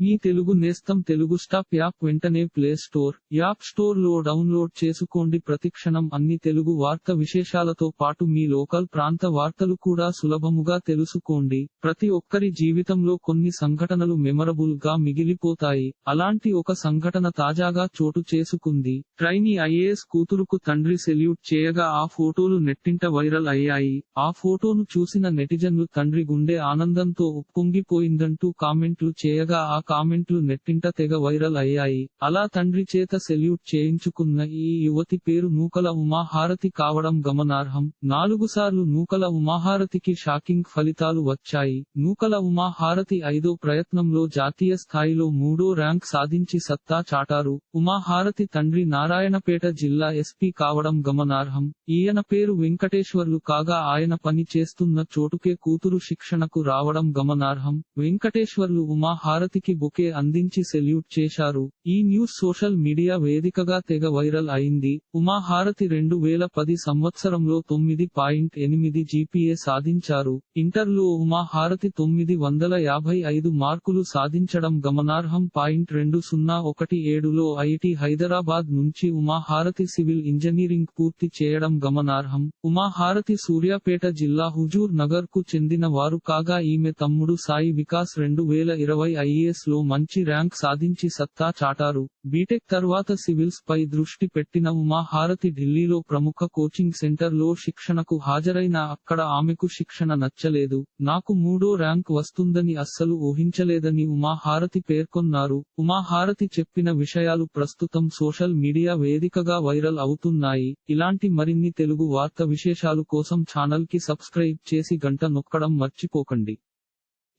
మీ తెలుగు నేస్తం Telugu stop app వెంటనే play store app స్టోర్లో డౌన్లోడ్ చేసుకోండి. ప్రతిక్షణం అన్ని తెలుగు వార్త విశేషాలతో పాటు మీ లోకల్ ప్రాంత వార్తలు కూడా సులభముగా తెలుసుకోండి. ప్రతి ఒక్కరి జీవితంలో కొన్ని సంఘటనలు మెమరబుల్గా మిగిలిపోతాయి. అలాంటి ఒక సంఘటన తాజాగా చోటు చేసుకుంది. ట్రైనీ ఐఏఎస్ కూతురుకు తండ్రి సెల్యూట్ చేయగా ఆ ఫోటోలు నెట్టింట వైరల్ అయ్యాయి. ఆ ఫోటోను చూసిన నెటిజన్లు తండ్రి గుండె ఆనందంతో ఉప్పొంగిపోయిందంటూ కామెంట్లు చేయగా ఆ కామెంట్లు నెట్టింట తెగ వైరల్ అయ్యాయి. అలా తండ్రి చేత సెల్యూట్ చేయించుకున్న ఈ యువతి పేరు నూకల ఉమాహారతి కావడం గమనార్హం. నాలుగుసార్లు నూకల ఉమాహారతికి షాకింగ్ ఫలితాలు వచ్చాయి. నూకల ఉమాహారతి ఐదో ప్రయత్నంలో జాతీయ స్థాయిలో మూడో ర్యాంక్ సాధించి సత్తా చాటారు. ఉమాహారతి తండ్రి నారాయణపేట జిల్లా ఎస్పీ కావడం గమనార్హం. ఈయన పేరు వెంకటేశ్వర్లు కాగా ఆయన పని చేస్తున్న చోటుకే కూతురు శిక్షణకు రావడం గమనార్హం. వెంకటేశ్వర్లు ఉమాహారతికి బుకే అందించి సెల్యూట్ చేశారు. ఈ న్యూస్ సోషల్ మీడియా వేదికగా తెగ వైరల్ అయింది. ఉమాహారతి రెండు వేల పది సంవత్సరంలో తొమ్మిది పాయింట్ ఎనిమిది జీపీఏ సాధించారు. ఇంటర్లో ఉమాహారతి తొమ్మిది వందల యాభై ఐదు మార్కులు సాధించడం గమనార్హం. పాయింట్ రెండు సున్నా ఒకటి ఏడులో ఐఐటి హైదరాబాద్ నుంచి ఉమాహారతి సివిల్ ఇంజనీరింగ్ పూర్తి చేయడం గమనార్హం. ఉమాహారతి సూర్యాపేట జిల్లా హుజూర్ నగర్కు చెందిన వారు కాగా ఈమె తమ్ముడు సాయి వికాస్ రెండు వేల ఇరవై ఐఏఎస్ లో మంచి ర్యాంక్ సాధించి సత్తా చాటారు. బీటెక్ తర్వాత సివిల్స్ పై దృష్టి పెట్టిన ఉమాహారతి ఢిల్లీలో ప్రముఖ కోచింగ్ సెంటర్లో శిక్షణకు హాజరైన అక్కడ ఆమెకు శిక్షణ నచ్చలేదు. నాకు మూడో ర్యాంక్ వస్తుందని అస్సలు ఊహించలేదని ఉమాహారతి పేర్కొన్నారు. ఉమాహారతి చెప్పిన విషయాలు ప్రస్తుతం సోషల్ మీడియా వేదికగా వైరల్ అవుతున్నాయి. ఇలాంటి మరిన్ని తెలుగు వార్త విశేషాలు కోసం ఛానల్కి సబ్స్క్రైబ్ చేసి గంట నొక్కడం మర్చిపోకండి.